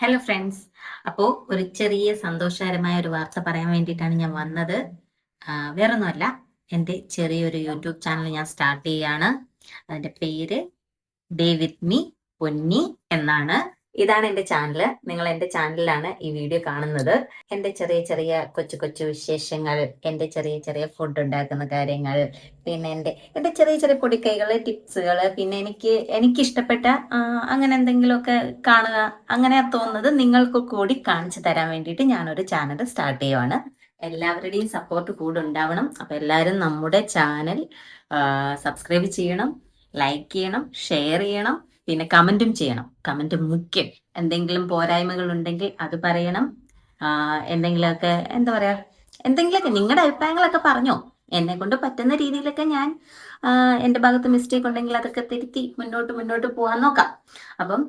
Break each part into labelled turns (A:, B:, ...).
A: Hello friends അപ്പോൾ ഒരു ചെറിയ സന്തോഷകരമായ ഒരു വാർത്ത പറയാൻ വേണ്ടിയിട്ടാണ് ഞാൻ വന്നത്. വേറൊന്നുമല്ല. എന്റെ ചെറിയൊരു യൂട്യൂബ് ചാനൽ ഞാൻ സ്റ്റാർട്ട് ചെയ്യാണ്. അതിന്റെ പേര് ഡേ വിത്ത് മീ പൊന്നി എന്നാണ്. ഇതാണ് എന്റെ ചാനൽ നിങ്ങൾ എന്റെ ചാനലിലാണ് ഈ വീഡിയോ കാണുന്നത്. എന്റെ ചെറിയ ചെറിയ കൊച്ചു കൊച്ചു വിശേഷങ്ങൾ എന്റെ ചെറിയ ചെറിയ ഫുഡ് ഉണ്ടാക്കുന്ന കാര്യങ്ങൾ പിന്നെ എന്റെ എന്റെ ചെറിയ ചെറിയ പൊടിക്കൈകൾ ടിപ്സുകൾ പിന്നെ എനിക്ക് എനിക്കിഷ്ടപ്പെട്ട ഇഷ്ടപ്പെട്ട അങ്ങനെ എന്തെങ്കിലുമൊക്കെ കാണുക അങ്ങനെ തോന്നുന്നത് നിങ്ങൾക്ക് കൂടി കാണിച്ചു തരാൻ വേണ്ടിയിട്ട് ഞാനൊരു ചാനൽ സ്റ്റാർട്ട് ചെയ്യുവാണ്. എല്ലാവരുടെയും സപ്പോർട്ട് കൂടെ ഉണ്ടാവണം. അപ്പൊ എല്ലാവരും നമ്മുടെ ചാനൽ സബ്സ്ക്രൈബ് ചെയ്യണം ലൈക്ക് ചെയ്യണം ഷെയർ ചെയ്യണം. പിന്നെ കമന്റും ചെയ്യണം. കമന്റ് മുഖ്യം. എന്തെങ്കിലും പോരായ്മകൾ ഉണ്ടെങ്കിൽ അത് പറയണം. എന്തെങ്കിലുമൊക്കെ എന്താ പറയാ എന്തെങ്കിലുമൊക്കെ നിങ്ങളുടെ അഭിപ്രായങ്ങളൊക്കെ പറഞ്ഞോ. എന്നെ കൊണ്ട് പറ്റുന്ന രീതിയിലൊക്കെ ഞാൻ എന്റെ ഭാഗത്ത് മിസ്റ്റേക്ക് ഉണ്ടെങ്കിൽ അതൊക്കെ തിരുത്തി മുന്നോട്ട് മുന്നോട്ട് പോകാൻ നോക്കാം. അപ്പം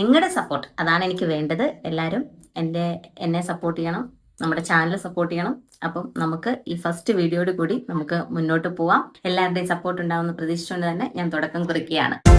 A: നിങ്ങളുടെ സപ്പോർട്ട് അതാണ് എനിക്ക് വേണ്ടത്. എല്ലാവരും എന്റെ എന്നെ സപ്പോർട്ട് ചെയ്യണം. നമ്മുടെ ചാനൽ സപ്പോർട്ട് ചെയ്യണം. അപ്പം നമുക്ക് ഈ ഫസ്റ്റ് വീഡിയോയോട് കൂടി നമുക്ക് മുന്നോട്ട് പോവാം. എല്ലാവരുടെയും സപ്പോർട്ട് ഉണ്ടാവുന്ന പ്രതീക്ഷിച്ചുകൊണ്ട് തന്നെ ഞാൻ തുടക്കം കുറിക്കുകയാണ്.